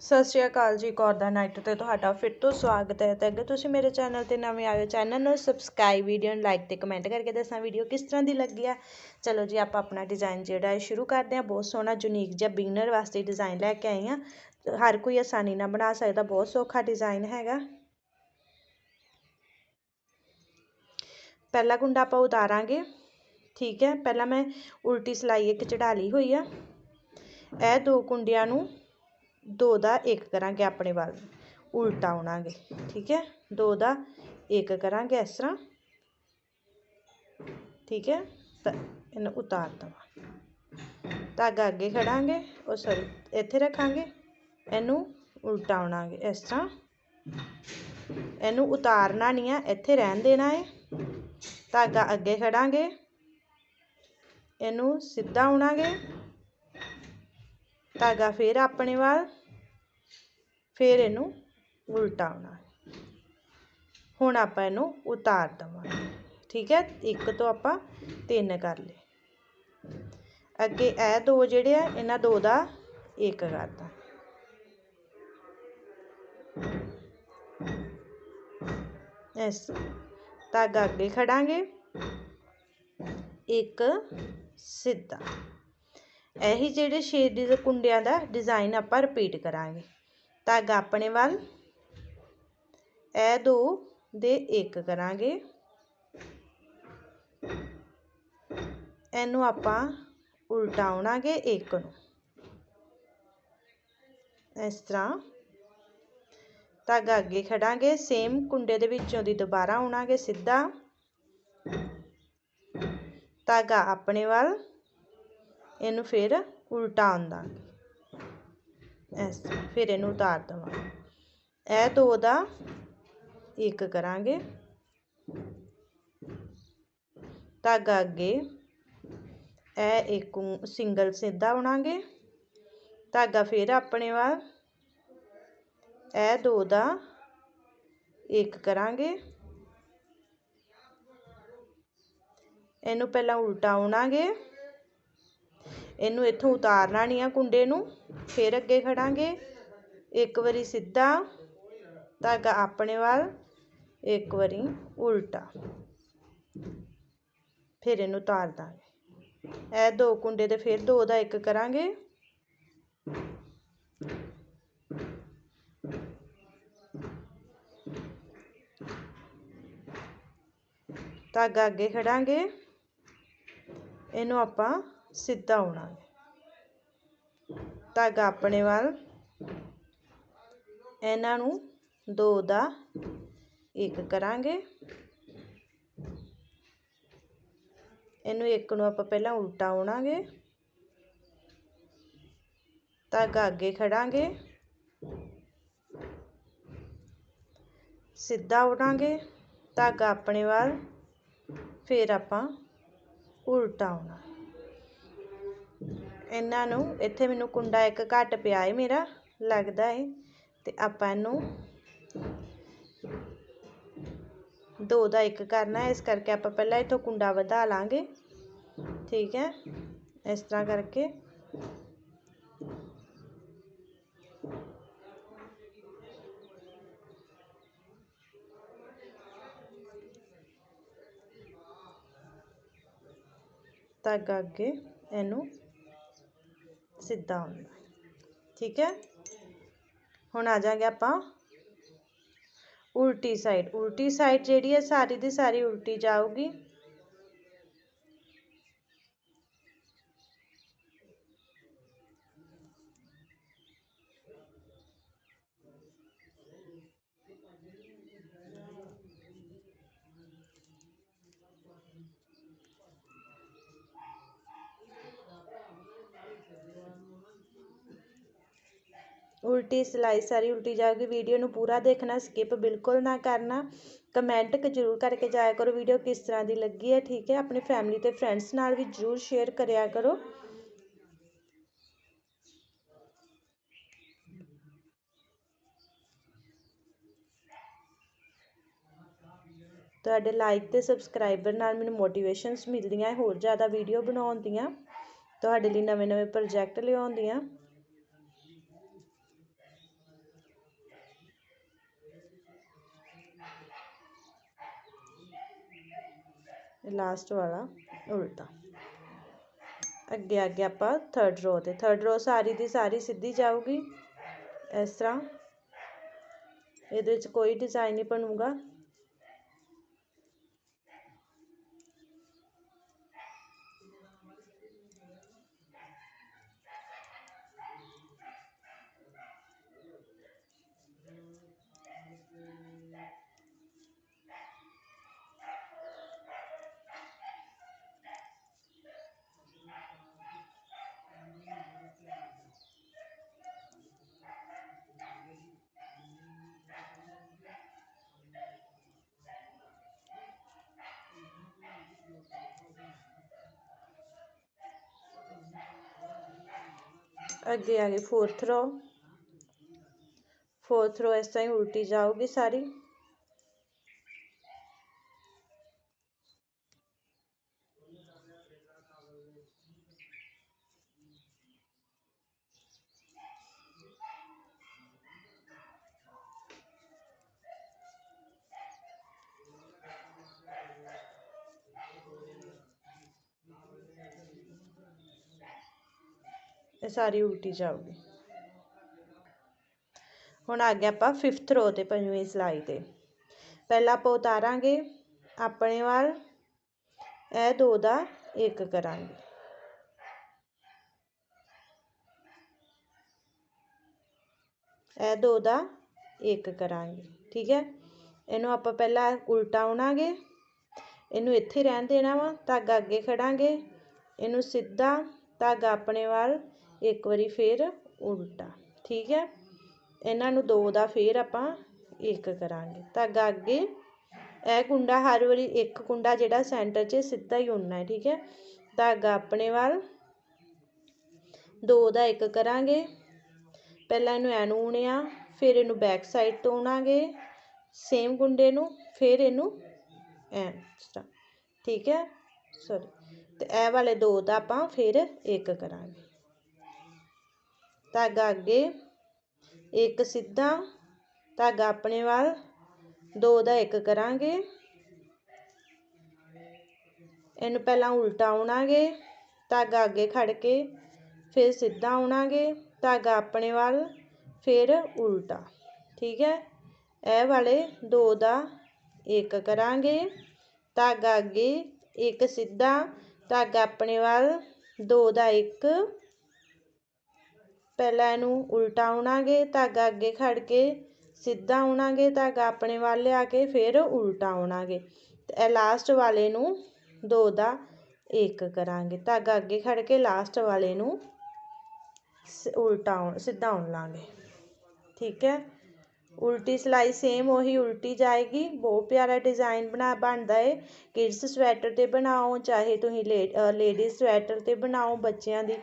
ਸਤਿ ਸ਼੍ਰੀ ਅਕਾਲ ਜੀ ਕੌਰਦਾ ਨਾਈਟ ਤੇ ਤੁਹਾਡਾ ਫਿਰ ਤੋਂ ਸਵਾਗਤ ਹੈ। ਤੇ ਅਗਰ ਤੁਸੀਂ ਮੇਰੇ ਚੈਨਲ ਤੇ ਨਵੇਂ ਆਏ ਹੋ ਚੈਨਲ ਨੂੰ ਸਬਸਕ੍ਰਾਈਬ ਵੀਡੀਓ ਨੂੰ ਲਾਈਕ ਤੇ ਕਮੈਂਟ ਕਰਕੇ ਦੱਸਣਾ ਵੀਡੀਓ ਕਿਸ ਤਰ੍ਹਾਂ ਦੀ ਲੱਗੀ ਆ। ਚਲੋ ਜੀ, ਆਪਾਂ ਆਪਣਾ ਡਿਜ਼ਾਈਨ ਜਿਹੜਾ ਹੈ ਸ਼ੁਰੂ ਕਰਦੇ ਹਾਂ। ਬਹੁਤ ਸੋਹਣਾ ਯੂਨੀਕ ਜਿਹਾ ਬਿਗਨਰ ਵਾਸਤੇ ਡਿਜ਼ਾਈਨ ਲੈ ਕੇ ਆਈ ਹਾਂ। ਹਰ ਕੋਈ ਆਸਾਨੀ ਨਾਲ ਬਣਾ ਸਕਦਾ, ਬਹੁਤ ਸੌਖਾ ਡਿਜ਼ਾਈਨ ਹੈਗਾ। ਪਹਿਲਾ ਕੁੰਡਾ ਆਪਾਂ ਉਤਾਰਾਂਗੇ, ਠੀਕ ਹੈ। ਪਹਿਲਾਂ ਮੈਂ ਉਲਟੀ ਸਲਾਈ ਇੱਕ ਚੜਾ ਲਈ ਹੋਈ ਆ। ਇਹ ਦੋ ਕੁੰਡਿਆਂ ਨੂੰ ਦੋ ਦਾ ਇੱਕ ਕਰਾਂਗੇ ਆਪਣੇ ਵੱਲ। ਉਲਟਾ ਆਉਣਾਗੇ, ਠੀਕ ਹੈ? ਦੋ ਦਾ ਇੱਕ ਕਰਾਂਗੇ ਇਸ ਤਰ੍ਹਾਂ। ਠੀਕ ਹੈ? ਤਾਂ ਇਹਨੂੰ ਉਤਾਰ ਦਵਾਂ। ਧਾਗਾ ਅੱਗੇ ਖੜਾਂਗੇ, ਉਹ ਸੌਰੀ, ਇੱਥੇ ਰੱਖਾਂਗੇ। ਇਹਨੂੰ ਉਲਟਾ ਆਉਣਾਗੇ ਇਸ ਤਰ੍ਹਾਂ। ਇਹਨੂੰ ਉਤਾਰਨਾ ਨਹੀਂ ਆ, ਇੱਥੇ ਰਹਿਣ ਦੇਣਾ ਹੈ ਧਾਗਾ ਅੱਗੇ ਖੜਾਂਗੇ। ਇਹਨੂੰ ਸਿੱਧਾ ਆਉਣਾਗੇ। ਧਾਗਾ ਫਿਰ ਆਪਣੇ ਵੱਲ, ਫਿਰ ਇਹਨੂੰ ਉਲਟਾਉਣਾ ਹੁਣ ਆਪਾਂ ਇਹਨੂੰ ਉਤਾਰ ਦਵਾਂਗੇ। ਠੀਕ ਹੈ? ਇੱਕ ਤੋਂ ਆਪਾਂ ਤਿੰਨ ਕਰ ਲਏ। ਅੱਗੇ ਇਹ ਦੋ ਜਿਹੜੇ ਆ, ਇਹਨਾਂ ਦੋ ਦਾ ਇੱਕ ਕਰਦਾ ਇਸ ਧਾਗਾ ਅੱਗੇ ਖੜਾਂਗੇ। ਇੱਕ ਸਿੱਧਾ। ਇਹੀ ਜਿਹੜੇ ਛੇ ਡਿਜ਼ ਕੁੰਡਿਆਂ ਦਾ ਡਿਜ਼ਾਈਨ ਆਪਾਂ ਰਿਪੀਟ ਕਰਾਂਗੇ। ਧਾਗਾ ਆਪਣੇ ਵੱਲ, ਇਹ ਦੋ ਦੇ ਇੱਕ ਕਰਾਂਗੇ। ਇਹਨੂੰ ਆਪਾਂ ਉਲਟਾਉਣਾਗੇ ਇੱਕ ਨੂੰ। ਇਸ ਤਰ੍ਹਾਂ ਧਾਗਾ ਅੱਗੇ ਖੜਾਂਗੇ ਸੇਮ ਕੁੰਡੇ ਦੇ ਵਿੱਚੋਂ ਦੀ ਦੁਬਾਰਾ ਆਉਣਾਗੇ ਸਿੱਧਾ। ਧਾਗਾ ਆਪਣੇ ਵੱਲ ਇਹਨੂੰ ਫਿਰ ਉਲਟਾ ਆਉਂਦਾ ਐਸ ਫਿਰ ਇਹਨੂੰ ਉਤਾਰ ਦੇਵਾਂਗੇ। ਇਹ ਦੋ ਦਾ ਇੱਕ ਕਰਾਂਗੇ। ਧਾਗਾ ਅੱਗੇ ਇਹ ਇੱਕ ਸਿੰਗਲ ਸਿੱਧਾ ਬਣਾਂਗੇ। ਧਾਗਾ ਫਿਰ ਆਪਣੇ ਵੱਲ। ਇਹ ਦੋ ਦਾ ਇੱਕ ਕਰਾਂਗੇ। ਇਹਨੂੰ ਪਹਿਲਾਂ ਉਲਟਾ ਆਉਣਾਗੇ ਇਹਨੂੰ ਇੱਥੋਂ ਉਤਾਰਨਾ ਨਹੀਂ ਆ ਕੁੰਡੇ ਨੂੰ, ਫਿਰ ਅੱਗੇ ਖੜਾਂਗੇ। ਇੱਕ ਵਾਰੀ ਸਿੱਧਾ ਧਾਗਾ ਆਪਣੇ ਵੱਲ, ਇੱਕ ਵਾਰੀ ਉਲਟਾ। ਫਿਰ ਇਹਨੂੰ ਉਤਾਰ ਦਾਂਗੇ। ਇਹ ਦੋ ਕੁੰਡੇ ਤੇ ਫਿਰ ਦੋ ਦਾ ਇੱਕ ਕਰਾਂਗੇ। ਧਾਗਾ ਅੱਗੇ ਖੜਾਂਗੇ। ਇਹਨੂੰ ਆਪਾਂ ਸਿੱਧਾ ਆਉਣਾ ਧਾਗਾ ਆਪਣੇ ਵੱਲ। ਇਹਨਾਂ ਨੂੰ ਦੋ ਦਾ ਇੱਕ ਕਰਾਂਗੇ। ਇਹਨੂੰ ਇੱਕ ਨੂੰ ਆਪਾਂ ਪਹਿਲਾਂ ਉਲਟਾ ਆਉਣਾਗੇ। ਧਾਗਾ ਅੱਗੇ ਖੜਾਂਗੇ। ਸਿੱਧਾ ਉਡਾਂਗੇ ਧਾਗਾ ਆਪਣੇ ਵੱਲ। ਫਿਰ ਆਪਾਂ ਉਲਟਾ ਆਉਣਾ। ਇਹਨਾਂ ਨੂੰ ਇੱਥੇ ਮੈਨੂੰ ਕੁੰਡਾ ਇੱਕ ਘੱਟ ਪਿਆ ਹੈ ਮੇਰਾ, ਲੱਗਦਾ ਹੈ ਤੇ ਆਪਾਂ ਇਹਨੂੰ ਦੋ ਦਾ ਇੱਕ ਕਰਨਾ ਹੈ ਇਸ ਕਰਕੇ ਆਪਾਂ ਪਹਿਲਾਂ ਇਥੋਂ ਕੁੰਡਾ ਵਧਾ ਲਾਂਗੇ। ਠੀਕ ਹੈ? ਇਸ ਤਰ੍ਹਾਂ ਕਰਕੇ। ਧਾਗਾ ਅੱਗੇ ਇਹਨੂੰ ਸਿੱਧਾ ਹੁੰਦਾ ਠੀਕ ਹੈ? ਹੁਣ ਆ ਜਾਗੇ ਆਪਾਂ ਉਲਟੀ ਸਾਈਡ ਉਲਟੀ ਸਾਈਡ ਜਿਹੜੀ ਹੈ, ਸਾਰੀ ਦੀ ਸਾਰੀ ਉਲਟੀ ਜਾਊਗੀ। ਉਲਟੀ ਸਿਲਾਈ ਸਾਰੀ ਉਲਟੀ ਜਾਊਗੀ ਵੀਡੀਓ ਨੂੰ ਪੂਰਾ ਦੇਖਣਾ ਸਕਿਪ ਬਿਲਕੁਲ ਨਾ ਕਰਨਾ। ਕਮੈਂਟ ਜ਼ਰੂਰ ਕਰਕੇ ਜਾਇਆ ਕਰੋ, ਵੀਡੀਓ ਕਿਸ ਤਰ੍ਹਾਂ ਦੀ ਲੱਗੀ ਹੈ, ਠੀਕ ਹੈ। ਆਪਣੀ ਫੈਮਿਲੀ ਤੇ ਫਰੈਂਡਸ ਨਾਲ ਵੀ ਜ਼ਰੂਰ ਸ਼ੇਅਰ ਕਰਿਆ ਕਰੋ। ਤੁਹਾਡੇ ਲਾਈਕ ਤੇ ਸਬਸਕ੍ਰਾਈਬਰ ਨਾਲ ਮੈਨੂੰ ਮੋਟੀਵੇਸ਼ਨਸ ਮਿਲਦੀਆਂ, ਹੋਰ ਜ਼ਿਆਦਾ ਵੀਡੀਓ ਬਣਾਉਣ ਦੀਆਂ, ਤੁਹਾਡੇ ਲਈ ਨਵੇਂ ਨਵੇਂ ਪ੍ਰੋਜੈਕਟ ਲਿਆਉਣ ਦੀਆਂ। ਲਾਸਟ ਵਾਲਾ, ਉਲਟਾ। ਅੱਗੇ ਅੱਗੇ ਆਪਾਂ ਥਰਡ ਰੋ ਤੇ ਥਰਡ ਰੋ ਸਾਰੀ ਦੀ ਸਾਰੀ ਸਿੱਧੀ ਜਾਊਗੀ। ਇਸ ਤਰ੍ਹਾਂ। ਇਹਦੇ ਵਿੱਚ ਕੋਈ ਡਿਜ਼ਾਈਨ ਨਹੀਂ ਬਣੂਗਾ। ਅੱਗੇ ਆ ਗਈ ਫੋਰਥ ਰੋ ਫੋਰਥ ਰੋ ਇਸ ਤਰ੍ਹਾਂ ਹੀ ਉਲਟੀ ਜਾਊਗੀ ਸਾਰੀ। ਇਹ ਸਾਰੀ ਉਲਟੀ ਜਾਊਗੀ। ਹੁਣ ਆ ਗਿਆ ਆਪਾਂ 5th ਰੋ ਤੇ ਪੰਜਵੀਂ ਸਿਲਾਈ ਤੇ। ਪਹਿਲਾਂ ਆਪਾਂ ਉਤਾਰਾਂਗੇ, ਆਪਣੇ ਵੱਲ। ਇਹ ਦੋ ਦਾ ਇੱਕ ਕਰਾਂਗੇ। ਇਹ ਦੋ ਦਾ ਇੱਕ ਕਰਾਂਗੇ, ਠੀਕ ਹੈ? ਇਹਨੂੰ ਆਪਾਂ ਪਹਿਲਾਂ ਉਲਟਾ ਉਣਾਂਗੇ ਇਹਨੂੰ ਇੱਥੇ ਰਹਿਣ ਦੇਣਾ ਵਾ, ਧਾਗਾ ਅੱਗੇ ਖੜਾਂਗੇ। ਇਹਨੂੰ ਸਿੱਧਾ ਧਾਗਾ ਆਪਣੇ ਵੱਲ ਇੱਕ ਵਾਰੀ ਫਿਰ ਉਲਟਾ, ਠੀਕ ਹੈ? ਇਹਨਾਂ ਨੂੰ ਦੋ ਦਾ ਫਿਰ ਆਪਾਂ ਇੱਕ ਕਰਾਂਗੇ। ਧਾਗਾ ਅੱਗੇ ਇਹ ਕੁੰਡਾ ਹਰ ਵਾਰੀ ਇੱਕ ਕੁੰਡਾ ਜਿਹੜਾ ਸੈਂਟਰ 'ਚ ਸਿੱਧਾ ਹੀ ਉਣਨਾ ਹੈ, ਠੀਕ ਹੈ? ਧਾਗਾ ਆਪਣੇ ਵੱਲ ਦੋ ਦਾ ਇੱਕ ਕਰਾਂਗੇ। ਪਹਿਲਾਂ ਇਹਨੂੰ ਐਨੂੰ ਉਣਿਆ, ਫਿਰ ਇਹਨੂੰ ਬੈਕ ਸਾਈਡ ਤੋਂ ਉਣਾਂਗੇ ਸੇਮ ਕੁੰਡੇ ਨੂੰ, ਫਿਰ ਇਹਨੂੰ ਐਂ ਠੀਕ ਹੈ? ਸੋਰੀ ਤੇ ਇਹ ਵਾਲੇ ਦੋ ਦਾ ਆਪਾਂ ਫਿਰ ਇੱਕ ਕਰਾਂਗੇ। ਧਾਗਾ ਅੱਗੇ, ਇੱਕ ਸਿੱਧਾ, ਧਾਗਾ ਆਪਣੇ ਵੱਲ, ਦੋ ਦਾ ਇੱਕ ਕਰਾਂਗੇ। ਇਹਨੂੰ ਪਹਿਲਾਂ ਉਲਟਾ ਉਣਾਂਗੇ ਧਾਗਾ ਅੱਗੇ ਖੜ ਕੇ, ਫਿਰ ਸਿੱਧਾ ਉਣਾਂਗੇ ਧਾਗਾ ਆਪਣੇ ਵੱਲ, ਫਿਰ ਉਲਟਾ, ਠੀਕ ਹੈ? ਇਹ ਵਾਲੇ ਦੋ ਦਾ ਇੱਕ ਕਰਾਂਗੇ, ਧਾਗਾ ਅੱਗੇ ਇੱਕ ਸਿੱਧਾ, ਧਾਗਾ ਆਪਣੇ ਵੱਲ, ਦੋ ਦਾ ਇੱਕ ਪਹਿਲਾਂ ਇਹਨੂੰ ਉਲਟਾ ਉਣਾਂਗੇ, ਧਾਗਾ ਅੱਗੇ ਖੜ੍ਹ ਕੇ, ਸਿੱਧਾ ਉਣਾਂਗੇ, ਧਾਗਾ ਆਪਣੇ ਵੱਲ ਲਿਆ ਕੇ, ਫਿਰ ਉਲਟਾ ਉਣਾਂਗੇ। ਅਤੇ ਇਹ ਲਾਸਟ ਵਾਲੇ ਨੂੰ ਦੋ ਦਾ ਇੱਕ ਕਰਾਂਗੇ। ਧਾਗਾ ਅੱਗੇ ਖੜ੍ਹ ਕੇ ਲਾਸਟ ਵਾਲੇ ਨੂੰ ਉਲਟਾ ਸਿੱਧਾ ਉਣ ਲਾਂਗੇ। ਠੀਕ ਹੈ? ਉਲਟੀ ਸਿਲਾਈ ਸੇਮ ਉਹੀ ਉਲਟੀ ਜਾਏਗੀ। ਬਹੁਤ ਪਿਆਰਾ ਡਿਜ਼ਾਈਨ ਬਣਾ, ਬਣਦਾ ਏ। ਕਿਡਸ ਸਵੈਟਰ 'ਤੇ ਬਣਾਓ, ਚਾਹੇ ਤੁਸੀਂ ਲੇ ਲੇਡੀਜ਼ ਸਵੈਟਰ 'ਤੇ ਬਣਾਓ, ਬੱਚਿਆਂ ਦੀ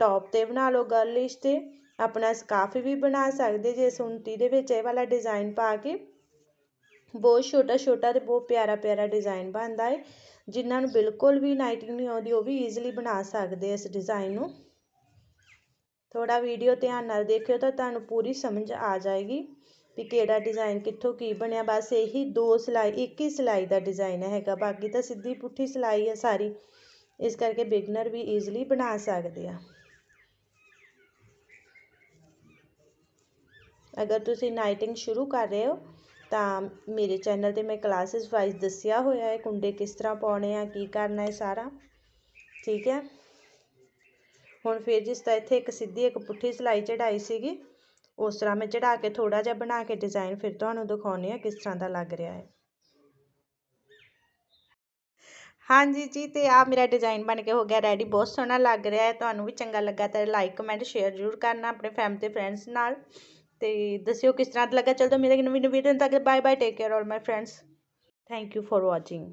ਟੋਪ 'ਤੇ ਬਣਾ ਲਓ ਗਰਲਿਸ਼ 'ਤੇ। ਆਪਣਾ ਸਕਾਫ ਵੀ ਬਣਾ ਸਕਦੇ ਜੇ ਸੁੰਟੀ ਦੇ ਵਿੱਚ ਇਹ ਵਾਲਾ ਡਿਜ਼ਾਈਨ ਪਾ ਕੇ। ਬਹੁਤ ਛੋਟਾ ਛੋਟਾ ਤੇ ਬਹੁਤ ਪਿਆਰਾ ਪਿਆਰਾ ਡਿਜ਼ਾਈਨ ਬਣਦਾ ਏ। ਜਿਨ੍ਹਾਂ ਨੂੰ ਬਿਲਕੁਲ ਵੀ ਨਾਈਟਿੰਗ ਨਹੀਂ ਆਉਂਦੀ, ਉਹ ਵੀ ਈਜ਼ੀਲੀ ਬਣਾ ਸਕਦੇ ਇਸ ਡਿਜ਼ਾਈਨ ਨੂੰ। ਥੋੜਾ ਵੀਡੀਓ ਧਿਆਨ ਨਾਲ ਦੇਖਿਓ ਤਾਂ ਤੁਹਾਨੂੰ ਪੂਰੀ ਸਮਝ ਆ ਜਾਏਗੀ। ਵੀ ਕਿਹੜਾ ਡਿਜ਼ਾਈਨ ਕਿੱਥੋਂ ਕੀ ਬਣਿਆ, ਬਸ ਇਹੀ ਦੋ ਸਿਲਾਈ, ਇੱਕ ਹੀ ਸਿਲਾਈ ਦਾ ਡਿਜ਼ਾਈਨ ਹੈਗਾ, ਬਾਕੀ ਤਾਂ ਸਿੱਧੀ ਪੁੱਠੀ ਸਿਲਾਈ ਹੈ ਸਾਰੀ, ਇਸ ਕਰਕੇ ਬਿਗਨਰ ਵੀ ਈਜ਼ੀਲੀ ਬਣਾ ਸਕਦੇ ਆ। ਅਗਰ ਤੁਸੀਂ ਨਾਈਟਿੰਗ ਸ਼ੁਰੂ ਕਰ ਰਹੇ ਹੋ, ਤਾਂ ਮੇਰੇ ਚੈਨਲ ਤੇ ਮੈਂ ਕਲਾਸਿਸ ਵਾਈਜ਼ ਦੱਸਿਆ ਹੋਇਆ ਹੈ, ਕੁੰਡੇ ਕਿਸ ਤਰ੍ਹਾਂ ਪਾਉਣੇ ਆ, ਕੀ ਕਰਨਾ ਹੈ ਸਾਰਾ, ਠੀਕ ਹੈ? ਹੁਣ ਫਿਰ ਜਿਸ ਤਰ੍ਹਾਂ ਇੱਥੇ ਇੱਕ ਸਿੱਧੀ ਇੱਕ ਪੁੱਠੀ ਸਿਲਾਈ ਚੜਾਈ ਸੀਗੀ ਉਸ ਤਰ੍ਹਾਂ ਮੈਂ ਚੜ੍ਹਾ ਕੇ ਥੋੜ੍ਹਾ ਜਿਹਾ ਬਣਾ ਕੇ ਡਿਜ਼ਾਇਨ ਫਿਰ ਤੁਹਾਨੂੰ ਦਿਖਾਉਂਦੀ ਹਾਂ ਕਿਸ ਤਰ੍ਹਾਂ ਦਾ ਲੱਗ ਰਿਹਾ ਹੈ। ਹਾਂਜੀ ਜੀ, ਤੇ ਆ ਮੇਰਾ ਡਿਜ਼ਾਈਨ ਬਣ ਕੇ ਹੋ ਗਿਆ ਰੈਡੀ ਬਹੁਤ ਸੋਹਣਾ ਲੱਗ ਰਿਹਾ ਹੈ। ਤੁਹਾਨੂੰ ਵੀ ਚੰਗਾ ਲੱਗਾ ਤਾਂ ਲਾਈਕ ਕਮੈਂਟ ਸ਼ੇਅਰ ਜ਼ਰੂਰ ਕਰਨਾ ਆਪਣੇ ਫੈਮਿਲੀ ਤੇ ਫਰੈਂਡਸ ਨਾਲ। ਤੇ ਦੱਸਿਓ ਕਿਸ ਤਰ੍ਹਾਂ ਦਾ ਲੱਗਾ। ਚਲੋ ਮੇਰੇ ਨਵੀਂ ਨਵੀਂ ਵੀਡੀਓ ਤੱਕ bye bye take care all my friends thank you for watching